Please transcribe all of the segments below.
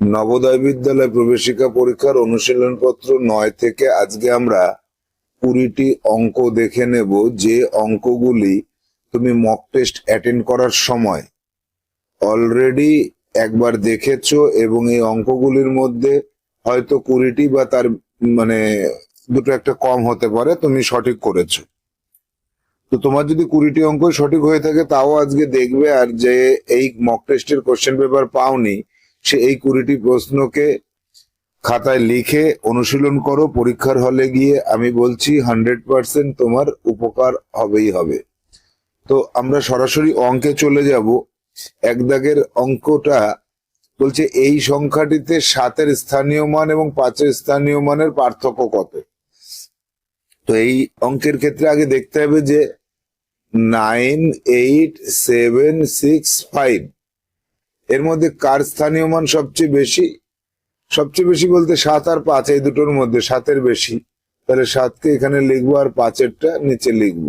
নবোদয় বিদ্যালয় প্রবেশিকা পরীক্ষার অনুশীলন পত্র নয় থেকে আজকে আমরা কুড়িটি অঙ্ক দেখে নেব যে অঙ্কগুলি তুমি মক টেস্ট অ্যাটেন্ড করার সময় অলরেডি একবার দেখেছ এবং এই অঙ্কগুলির মধ্যে হয়তো কুড়িটি বা তার মানে দুটো একটা কম হতে পারে, তুমি সঠিক করেছ। তো তোমার যদি কুড়িটি অঙ্ক সঠিক হয়ে থাকে, তাও আজকে দেখবে আর যে এই মক টেস্টের কোশ্চেন পেপার পাওনি সে এই কুড়িটি প্রশ্নকে খাতায় লিখে অনুশীলন করো, পরীক্ষার হলে গিয়ে আমি বলছি হান্ড্রেড পার্সেন্ট তোমার উপকার হবেই হবে। তো আমরা সরাসরি অঙ্কে চলে যাব। এক দাগের অঙ্কটা বলছে, এই সংখ্যাটিতে সাতের স্থানীয় মান এবং পাঁচের স্থানীয় মানের পার্থক্য কত? তো এই অঙ্কের ক্ষেত্রে আগে দেখতে হবে যে nine, eight, seven, six, five এর মধ্যে কার স্থানীয় মান সবচেয়ে বেশি? সবচেয়ে বেশি বলতে সাত আর পাঁচ, এই দুটোর মধ্যে সাতের বেশি। তাহলে সাতকে এখানে লিখব আর পাঁচেরটা নিচে লিখব।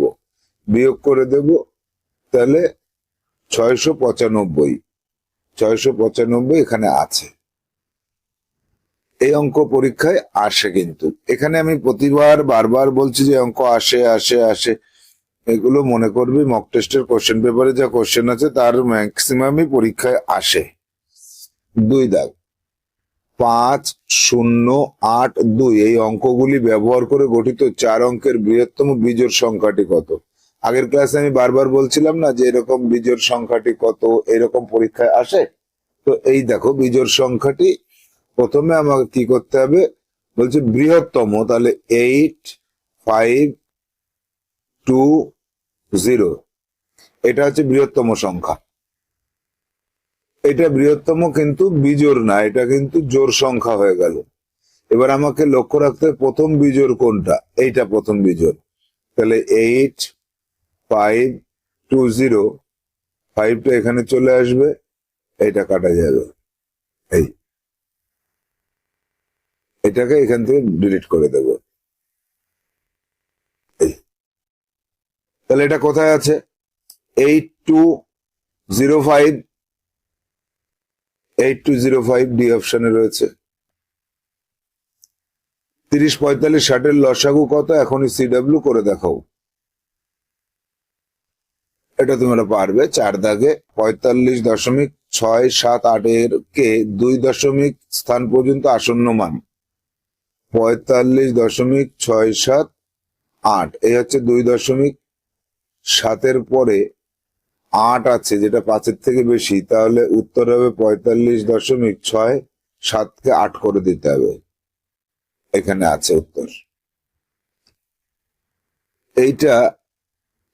বিয়োগ করে দেব, তাহলে ছয়শো পঁচানব্বই। ছয়শো পঁচানব্বই এখানে আছে। এই অঙ্ক পরীক্ষায় আসে কিন্তু। এখানে আমি প্রতিবার, বারবার বলছি যে অঙ্ক আসে আসে আসে। এগুলো মনে করবি মক টেস্টের কোশ্চেন পেপারে যা কোশ্চেন আছে, তার ম্যাক্সিমামই পরীক্ষায় আসে। দুই দাগ। পাঁচ, শূন্য, আট, দুই। এই অঙ্কগুলি ব্যবহার করে গঠিত চার অঙ্কের বৃহত্তম বিজোড় সংখ্যাটি কত? আগের ক্লাসে আমি বারবার বলছিলাম না যে এরকম বিজোড় সংখ্যাটি কত, এরকম পরীক্ষায় আসে? তো এই দেখো, বিজোড় সংখ্যাটি প্রথমে আমাকে কি করতে হবে? বলছে বৃহত্তম, তাহলে এইট ফাইভ টু জিরো এটা হচ্ছে বৃহত্তম সংখ্যা। এটা বৃহত্তম কিন্তু বিজোড় না, এটা কিন্তু জোর সংখ্যা হয়ে গেল। এবার আমাকে লক্ষ্য রাখতে প্রথম বিজোড় কোনটা, এইটা প্রথম বিজোড়। তাহলে এইট ফাইভ টু জিরো ফাইভটা এখানে চলে আসবে এটা কাটা যাবে। এই। এটাকে এখান থেকে ডিলিট করে দেব। তাহলে এটা কোথায় আছে? Eight two zero five eight two zero five D অপশনে রয়েছে। তিরিশ পঁয়তাল্লিশ ষাটের লসাগু কত? এখনই সিডাব্লিউ করে দেখাও। এটা তোমরা পারবে চার দাগে পঁয়তাল্লিশ দশমিক ছয় সাত আটের কে দুই দশমিক স্থান পর্যন্ত আসন্ন মান। পঁয়তাল্লিশ দশমিক ছয় সাত আট, এই হচ্ছে দুই দশমিক সাতের পরে আট আছে, যেটা পাঁচের থেকে বেশি, তাহলে উত্তর হবে পঁয়তাল্লিশ দশমিক ছয় সাতকে আট করে দিতে হবে। এখানে আছে উত্তর। এইটা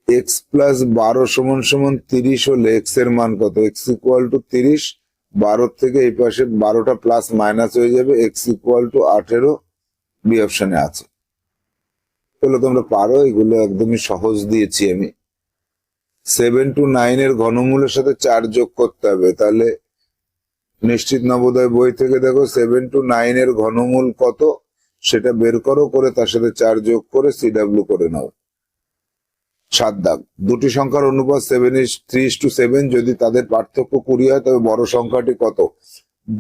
এক্স প্লাস বারো সমান সমান তিরিশ হলে এক্সের মান কত? এক্স ইকুয়াল টু তিরিশ বারো থেকে এই পাশে বারোটা প্লাস মাইনাস হয়ে যাবে, এক্স ইকুয়াল টু আঠেরো, বি অপশনে আছে। এগুলো তোমরা পারো, এগুলো একদমই সহজ দিয়েছি আমি। সেভেন টু নাইন এর ঘনমূলের সাথে চার যোগ করতে হবে, তাহলে নিশ্চিত নবোদয় বই থেকে দেখো সেভেন টু নাইন এর ঘনমূল কত, সেটা বের করো, করে তার সাথে চার যোগ করে সিডাব্লিউ করে নাও। সাত দাগ। দুটি সংখ্যার অনুপাত seven is three to seven যদি তাদের পার্থক্য কুড়ি হয়, তবে বড় সংখ্যাটি কত?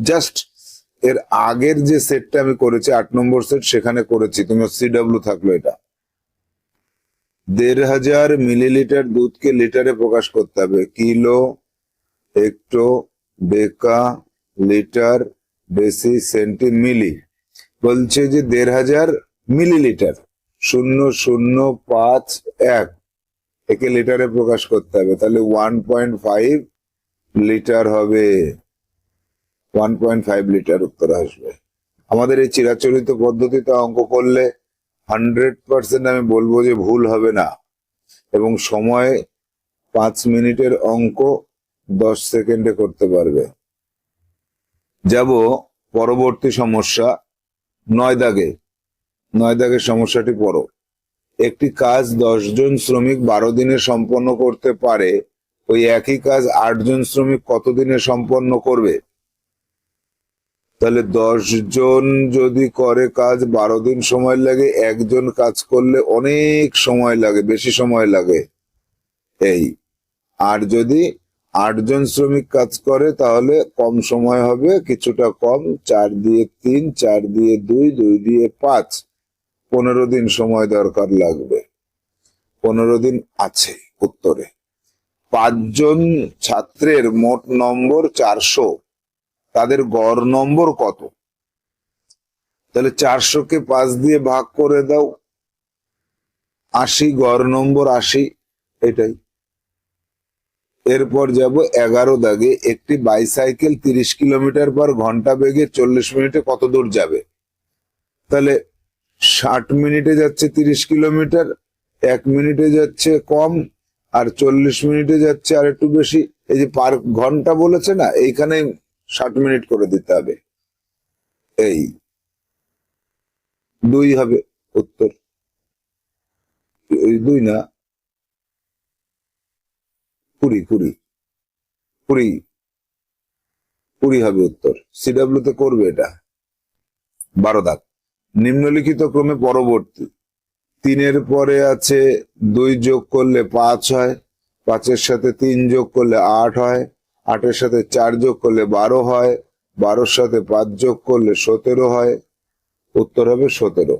জাস্ট এর আগের যে সেটটা আমি করেছি, আট নম্বর সেট সেখানে করেছি, তোমার সিডাব্লিউ থাকল এটা। দেড় হাজার মিলিলিটার দুধকে লিটারে প্রকাশ করতে হবে। কিলো, হেক্টো বেকা লিটার, বেশি, সেন্টি, মিলি। বলছে যে দেড় হাজার মিলিলিটার। শূন্য শূন্য, পাঁচ, এক। একে লিটারে প্রকাশ করতে হবে। তাহলে ওয়ান পয়েন্ট ফাইভ লিটার হবে। ওয়ান পয়েন্ট ফাইভ লিটার উত্তর আসবে। আমাদের এই চিরাচরিত পদ্ধতিতে অঙ্ক করলে হান্ড্রেড পার্সেন্ট আমি বলব যে ভুল হবে না। এবং সময় পাঁচ মিনিটের অঙ্ক দশ সেকেন্ডে করতে পারবে। যাব পরবর্তী সমস্যা, নয় দাগে। নয় দাগের সমস্যাটি পড়ো। একটি কাজ জন শ্রমিক বারো দিনে সম্পন্ন করতে পারে, ওই একই কাজ জন শ্রমিক কতদিনে সম্পন্ন করবে? তাহলে দশ জন যদি করে কাজ, বারো দিন সময় লাগে, একজন কাজ করলে অনেক সময় লাগে, বেশি সময় লাগে। এই, আর যদি আটজন শ্রমিক কাজ করে, তাহলে কম সময় হবে, কিছুটা কম, চার দিয়ে তিন, চার দিয়ে দুই দুই দিয়ে পাঁচ। পনেরো দিন সময় দরকার লাগবে। পনেরো দিন আছে উত্তরে। পাঁচজন ছাত্রের মোট নম্বর চারশো। তাদের গড় নম্বর কত? তাহলে চারশোকে পাঁচ দিয়ে ভাগ করে দাও। আশি, গড় নম্বর আশি, এটাই। এরপর যাব এগারো দাগে। একটি বাইসাইকেল তিরিশ কিলোমিটার পর ঘণ্টা বেগে চল্লিশ মিনিটে কত দূর যাবে? তাহলে ষাট মিনিটে যাচ্ছে তিরিশ কিলোমিটার, এক মিনিটে যাচ্ছে কম, আর চল্লিশ মিনিটে যাচ্ছে আর একটু বেশি। এই যে পার ঘণ্টা বলেছে না, এইখানে ষাট মিনিট করে দিতে হবে। এই দুই হবে উত্তর। দুই না। কুড়ি কুড়ি কুড়ি কুড়ি হবে উত্তর। সিডাব্লিউ তে করবে এটা। বারো দাগ। নিম্নলিখিত ক্রমে পরবর্তী। তিনের পরে আছে দুই যোগ করলে পাঁচ হয়, পাঁচের সাথে তিন যোগ করলে আট হয়। আটের সাথে চার যোগ করলে বারো হয়, বারোর সাথে পাঁচ যোগ করলে সতেরো হয়, উত্তর হবে সতেরো।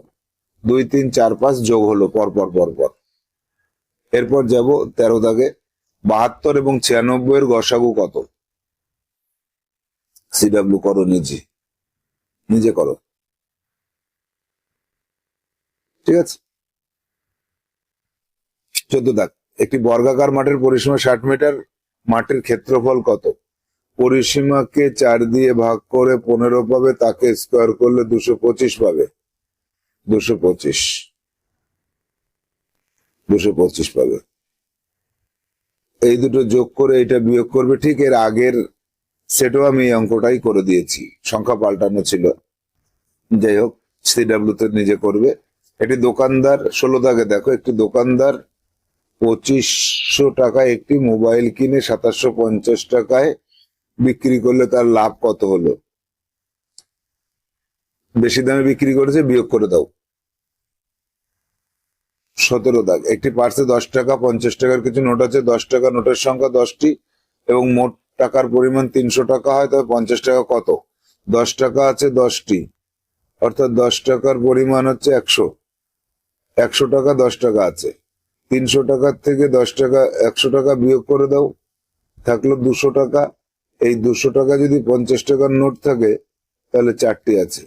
দুই, তিন, চার, পাঁচ যোগ হলো পরপর পর পর পর। এরপর যাব তেরো দাগে, বাহাত্তর এবং ছিয়ানব্বই এর গসাগু কত? সিডাব্লিউ করো নিজে নিজে করো। ঠিক আছে? চোদ্দ দাগ, একটি বর্গাকার মাঠের পরিসীমা ষাট মিটার মাঠের ক্ষেত্রফল কত? পরিসীমাকে চার দিয়ে ভাগ করে পনেরো পাবে, তাকে স্কোয়ার করলে দুশো পঁচিশ পাবে। দুশো পঁচিশ। দুশো পঁচিশ পাবে। এই দুটো যোগ করে এটা বিয়োগ করবে, ঠিক এর আগের সেটাও আমি এই অঙ্কটাই করে দিয়েছি। সংখ্যা পাল্টানো ছিল। যাই হোক সিডাব্লিউ তে নিজে করবে। একটি দোকানদার, ষোলো দাগে দেখো, একটি দোকানদার পঁচিশশো টাকায় একটি মোবাইল কিনে সাতাশশো পঞ্চাশ টাকায় বিক্রি করলে তার লাভ কত হলো? বেশি দামে বিক্রি করেছে, বিয়োগ করে দাও। সতেরো দাগ। একটি পার্সে দশ টাকা, পঞ্চাশ টাকার কিছু নোট আছে, দশ টাকা নোটের সংখ্যা দশটি এবং মোট টাকার পরিমাণ তিনশো টাকা হয়, তবে পঞ্চাশ টাকা কত? দশ টাকা আছে দশটি, অর্থাৎ দশ টাকার পরিমাণ হচ্ছে একশো। একশো টাকা, দশ টাকা আছে। তিনশো টাকার থেকে দশ টাকা, একশো টাকা বিয়োগ করে দাও। থাকল দুশো টাকা। এই দুশো টাকা যদি পঞ্চাশ টাকার নোট থাকে, তাহলে চারটি আছে।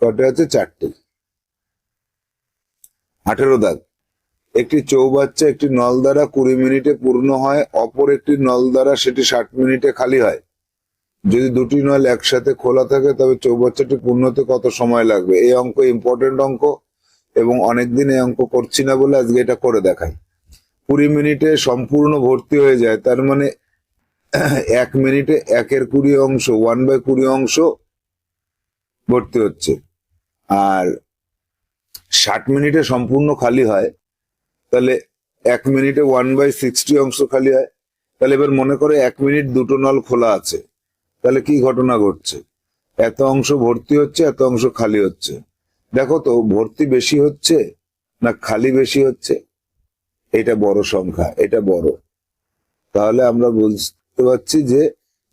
কটা আছে? চারটি। আঠেরো দাগ। একটি চৌবাচ্চা একটি নল দ্বারা কুড়ি মিনিটে পূর্ণ হয়, অপর একটি নল দ্বারা সেটি ষাট মিনিটে খালি হয়। যদি দুটি নল একসাথে খোলা থাকে, তবে চৌবাচ্চাটি পূর্ণ হতে কত সময় লাগবে? এই অঙ্ক ইম্পর্টেন্ট অঙ্ক। এবং অনেকদিন এই অঙ্ক করছি না বলে আজকে এটা করে দেখাই। কুড়ি মিনিটে সম্পূর্ণ ভর্তি হয়ে যায়, তার মানে এক মিনিটে একের কুড়ি অংশ ওয়ান বাই কুড়ি অংশ ভর্তি হচ্ছে। আর ষাট মিনিটে সম্পূর্ণ খালি হয়, তাহলে এক মিনিটে ওয়ান বাই সিক্সটি অংশ খালি হয়। তাহলে এবার মনে করে এক মিনিট দুটো নল খোলা আছে, তাহলে কি ঘটনা ঘটছে? এত অংশ ভর্তি হচ্ছে, এত অংশ খালি হচ্ছে। দেখো তো, ভর্তি বেশি হচ্ছে না খালি বেশি হচ্ছে? এটা বড় সংখ্যা, এটা বড়। তাহলে আমরা বুঝতে পারছি যে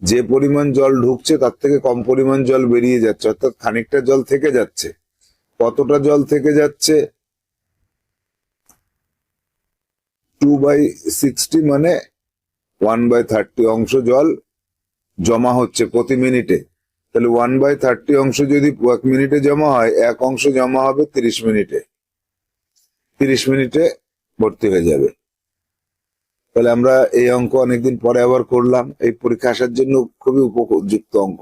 যে পরিমাণ জল ঢুকছে তার থেকে কম পরিমাণ জল বেরিয়ে যাচ্ছে, অর্থাৎ খানিকটা জল থেকে যাচ্ছে। কতটা জল থেকে যাচ্ছে? টু বাই সিক্সটি মানে ওয়ান বাই থার্টি অংশ জল জমা হচ্ছে প্রতি মিনিটে। তাহলে ওয়ান বাই থার্টি অংশ যদি এক মিনিটে জমা হয়, এক অংশ জমা হবে তিরিশ মিনিটে। তিরিশ মিনিটে ভর্তি হয়ে যাবে। তাহলে আমরা এই অঙ্ক অনেকদিন পরে আবার করলাম। এই পরীক্ষা আসার জন্য খুবই উপযুক্ত অঙ্ক।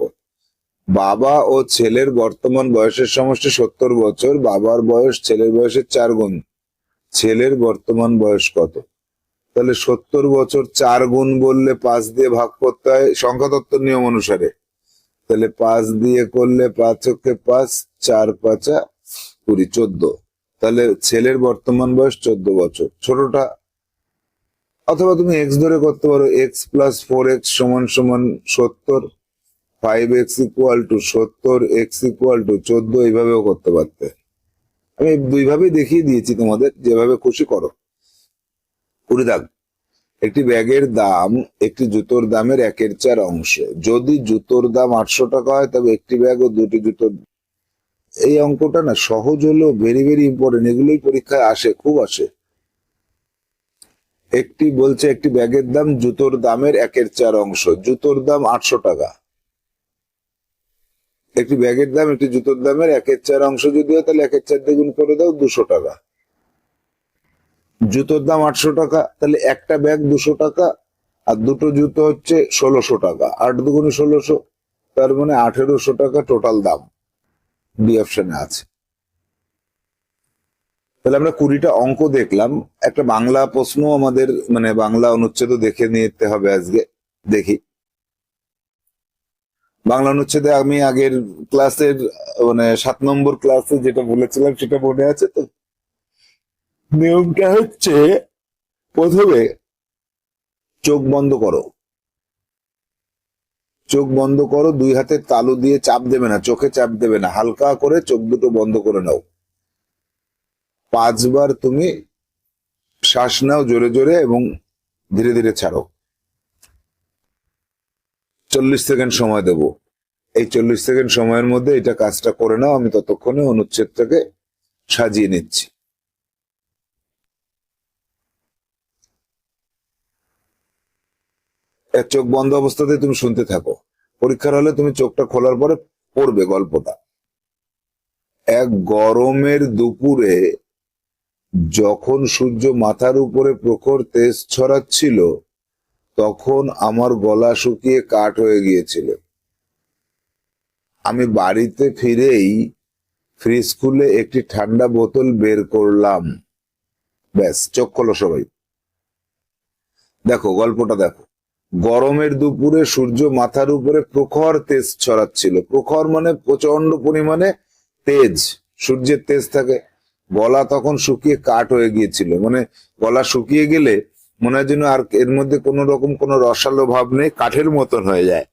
বাবা ও ছেলের বর্তমান বয়সের সমষ্টি সত্তর বছর, বাবার বয়স ছেলের বয়সের চার গুণ। ছেলের বর্তমান বয়স কত? তাহলে সত্তর বছর চার গুণ বললে পাঁচ দিয়ে ভাগ করতে হয় সংখ্যাতত্ত্ব নিয়ম অনুসারে। তাহলে পাঁচ দিয়ে করলে পাঁচ হচ্ছে পাঁচ, চার পাঁচা কুড়ি, চোদ্দ। তাহলে ছেলের বর্তমান বয়স চোদ্দ বছর। ছোটটা, অথবা তুমি এক্স ধরে করতে পারো এক্স প্লাস ফোর এক্স সমান সমান সত্তর ফাইভ এক্স ইকুয়াল টু সত্তর এক্স ইকুয়াল টু চোদ্দ, এইভাবেও করতে পারতে। আমি দুইভাবেই দেখিয়ে দিয়েছি তোমাদের, যেভাবে খুশি করো। কুড়ি দাগ। একটি ব্যাগের দাম একটি জুতোর দামের একের চার অংশ। যদি জুতোর দাম আটশো টাকা হয়, তবে একটি ব্যাগ ও দুটি জুতোর এই অঙ্কটা না সহজ হলেও ভেরি ভেরি ইম্পর্টেন্ট এগুলোই পরীক্ষায় আসে, খুব আসে। একটি বলছে একটি ব্যাগের দাম জুতোর দামের একের চার অংশ। জুতোর দাম আটশো টাকা। একটি ব্যাগের দাম একটি জুতোর দামের একের চার অংশ যদি হয়, তাহলে একের চার দ্বিগুণ করে দাও দুশো টাকা। জুতোর দাম আটশো টাকা, তাহলে একটা ব্যাগ দুশো টাকা, আর দুটো জুতো হচ্ছে ষোলোশো টাকা, আট দুগুণে ষোলোশো, তার মানে আঠেরোশো টাকা টোটাল দাম বি অপশনে আছে। তাহলে আমরা কুড়িটা অঙ্ক দেখলাম, একটা বাংলা প্রশ্ন আমাদের মানে বাংলা অনুচ্ছেদ দেখে নিতে হবে আজকে, দেখি। বাংলা অনুচ্ছেদে আমি আগের ক্লাসের মানে সাত নম্বর ক্লাসে যেটা বলেছিলাম সেটা মনে আছে তো? নিয়মটা হচ্ছে প্রথমে চোখ বন্ধ করো। চোখ বন্ধ করো, দুই হাতের তালু দিয়ে চাপ দেবে না, চোখে চাপ দেবে না, হালকা করে চোখ দুটো বন্ধ করে নাও। পাঁচবার তুমি শ্বাস নাও জোরে জোরে এবং ধীরে ধীরে ছাড়ো। চল্লিশ সেকেন্ড সময় দেব। এই চল্লিশ সেকেন্ড সময়ের মধ্যে এটা কাজটা করে নাও, আমি ততক্ষণে অনুচ্ছেদটাকে সাজিয়ে নিচ্ছি। এক চোখ বন্ধ অবস্থাতে তুমি শুনতে থাকো। পরীক্ষার হলে তুমি চোখটা খোলার পরে পড়বে গল্পটা। এক গরমের দুপুরে যখন সূর্য মাথার উপরে প্রখর তেজ ছড়াচ্ছিল, তখন আমার গলা শুকিয়ে কাঠ হয়ে গিয়েছিল। আমি বাড়িতে ফিরেই ফ্রিজ খুলে একটি ঠান্ডা বোতল বের করলাম। ব্যাস, চোখ খোলো সবাই। দেখো, গল্পটা দেখো। গরমের দুপুরে সূর্য মাথার উপরে প্রখর তেজ ছড়াচ্ছিল। প্রখর মানে প্রচণ্ড পরিমাণে তেজ। সূর্যের তেজ থাকে। গলা তখন শুকিয়ে কাঠ হয়ে গিয়েছিল। মানে গলা শুকিয়ে গেলে মনে হয় যেন আর এর মধ্যে কোনো রকম কোনো রসালো ভাব নেই, কাঠের মতন হয়ে যায়।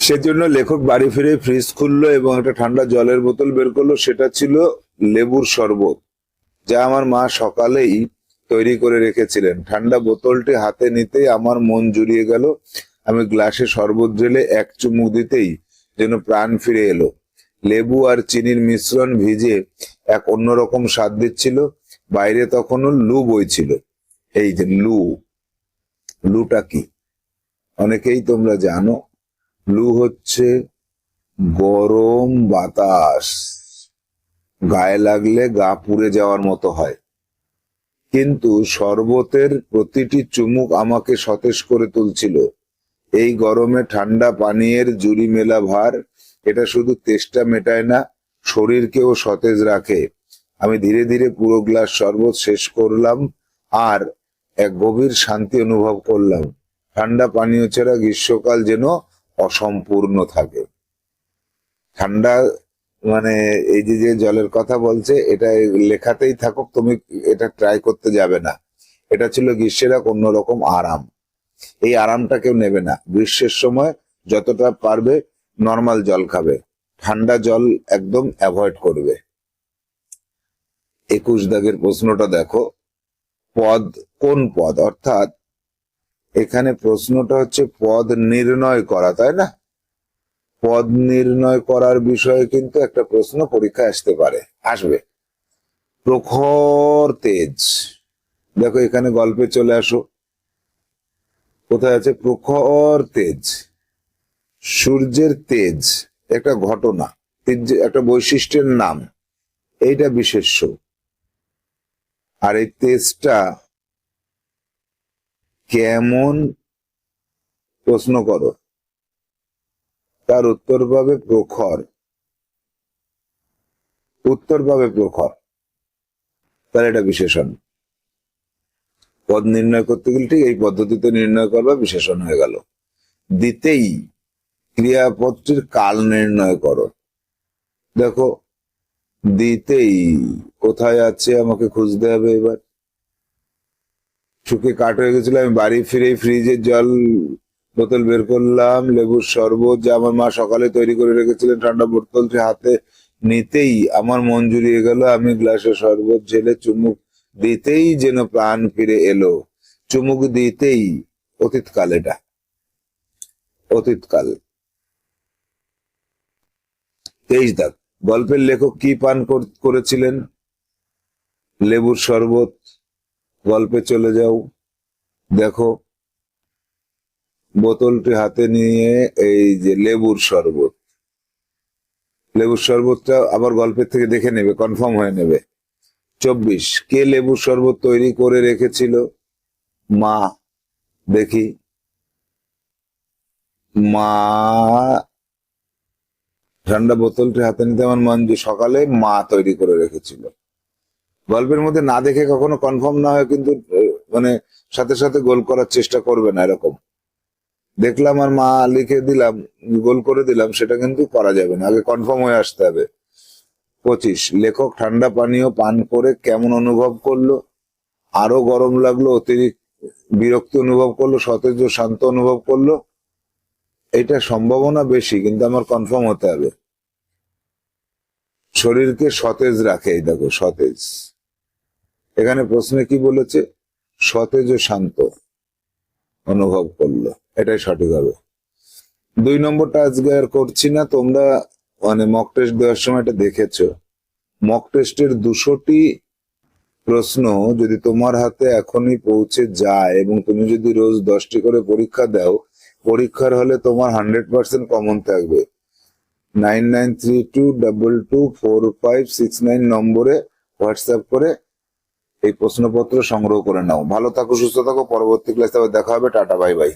সেজন্য লেখক বাড়ি ফিরে ফ্রিজ খুললো এবং একটা ঠান্ডা জলের বোতল বের করল। সেটা ছিল লেবুর শরবত, যা আমার মা সকালেই তৈরি করে রেখেছিলেন। ঠান্ডা বোতলটি হাতে নিতেই আমার মন জুড়িয়ে গেল। আমি গ্লাসে শরবত ঢেলে এক চুমুক দিতেই যেন প্রাণ ফিরে এলো। লেবু আর চিনির মিশ্রণ ভিজে এক অন্যরকম স্বাদ দিচ্ছিল। বাইরে তখনও লু বইছিল। এই যে লু। লুটা কি? অনেকেই তোমরা জানো, লু হচ্ছে গরম বাতাস। গায়ে লাগলে গা পুড়ে যাওয়ার মতো হয়। কিন্তু শরবতের প্রতিটি চুমুক আমাকে সতেজ করে তুলছিল। এই গরমে ঠান্ডা পানীয়ের জুড়ি মেলা ভার, এটা শুধু তেষ্টা মেটায় না, শরীরকেও সতেজ রাখে। আমি ধীরে ধীরে পুরো গ্লাস শরবত শেষ করলাম আর এক গভীর শান্তি অনুভব করলাম। ঠান্ডা পানীয় ছাড়া গ্রীষ্মকাল যেন অসম্পূর্ণ থাকে। ঠান্ডা মানে এই যে যে জলের কথা বলছে এটা লেখাতেই থাকুক, তুমি এটা ট্রাই করতে যাবে না। এটা ছিল গ্রীষ্মের এক অন্যরকম আরাম। এই আরামটা কেউ নেবে না। গ্রীষ্মের সময় যতটা পারবে নর্মাল জল খাবে। ঠান্ডা জল একদম অ্যাভয়েড করবে। একুশ দাগের প্রশ্নটা দেখো। পদ, কোন পদ? অর্থাৎ এখানে প্রশ্নটা হচ্ছে পদ নির্ণয় করা, তাই না? পদ নির্ণয় করার বিষয়ে কিন্তু একটা প্রশ্ন পরীক্ষা আসতে পারে। আসবে। প্রখর তেজ। দেখো এখানে গল্পে চলে আসো। কোথায় আছে? প্রখর তেজ। সূর্যের তেজ একটা ঘটনা। তেজ একটা বৈশিষ্ট্যের নাম। এইটা বিশেষ্য। আর এই তেজটা কেমন? প্রশ্ন করো। তার উত্তর পাবে প্রখর। উত্তর পাবে প্রখর। তাহলে এটা বিশেষণ। পদ নির্ণয় করতে গেলে ঠিক এই পদ্ধতিতে নির্ণয় করবা বিশেষণ হয়ে গেল। দিতেই ক্রিয়াপদটির কাল নির্ণয় করো। দেখো, দিতেই কোথায় আছে আমাকে খুঁজতে হবে এবার? শুকে কাট হয়ে গেছিল, আমি বাড়ি ফিরে ফ্রিজের জল বোতল বের করলাম, লেবুর শরবত যা আমার মা সকালে তৈরি করে রেখেছিলেন, ঠান্ডা বোতলটি হাতে নিতেই আমার মন জুড়িয়ে গেল। আমি গ্লাসে শরবত ঢেলে চুমুক দিতেই যেন প্রাণ ফিরে এলো। চুমুক দিতেই অতীতকাল এটা। অতীতকাল। তেইশ দাগ। গল্পের লেখক কি পান কর- করেছিলেন? লেবুর শরবত, গল্পে চলে যাও। দেখো বোতলটি হাতে নিয়ে এই যে লেবুর শরবত। লেবুর শরবতটা আবার গল্পের থেকে দেখে নেবে কনফার্ম হয়ে নেবে। চব্বিশ, কে লেবুর শরবত তৈরি করে রেখেছিল? মা, দেখি। মা, ঠান্ডা বোতলটি হাতে নিতে আমার মঞ্জু সকালে মা তৈরি করে রেখেছিল। গল্পের মধ্যে না দেখে কখনো কনফার্ম না হয় কিন্তু মানে সাথে সাথে গোল করার চেষ্টা করবে না এরকম। দেখলাম আর মা লিখে দিলাম, গোল করে দিলাম, সেটা কিন্তু করা যাবে না। আগে কনফার্ম হয়ে আসতে হবে। পঁচিশ, লেখক ঠান্ডা পানীয় পান করে কেমন অনুভব করল? আরও গরম লাগল, অতিরিক্ত বিরক্তি অনুভব করল, সতেজ ও শান্ত অনুভব করল? এটা সম্ভাবনা বেশি, কিন্তু আমার কনফার্ম হতে হবে। শরীরকে সতেজ রাখে, এই দেখো, সতেজ। এখানে প্রশ্নে কি বলেছে? সতেজ ও শান্ত। অনুভব করল। এটাই সঠিক হবে। দুই নম্বরটা আজকে আর করছি না। তোমরা মানে মক টেস্ট দেওয়ার সময় এটা দেখেছ। মক টেস্টের দুশোটি প্রশ্ন যদি তোমার হাতে এখনই পৌঁছে যায় এবং তুমি যদি রোজ দশটি করে পরীক্ষা দাও, পরীক্ষার হলে তোমার হান্ড্রেড পার্সেন্ট কমন থাকবে। Nine nine three two double two four five six nine নম্বরে হোয়াটসঅ্যাপ করে এই প্রশ্নপত্র সংগ্রহ করে নাও। ভালো থাকো, সুস্থ থাকো। পরবর্তী ক্লাসে আবার দেখা হবে। Tata bye bye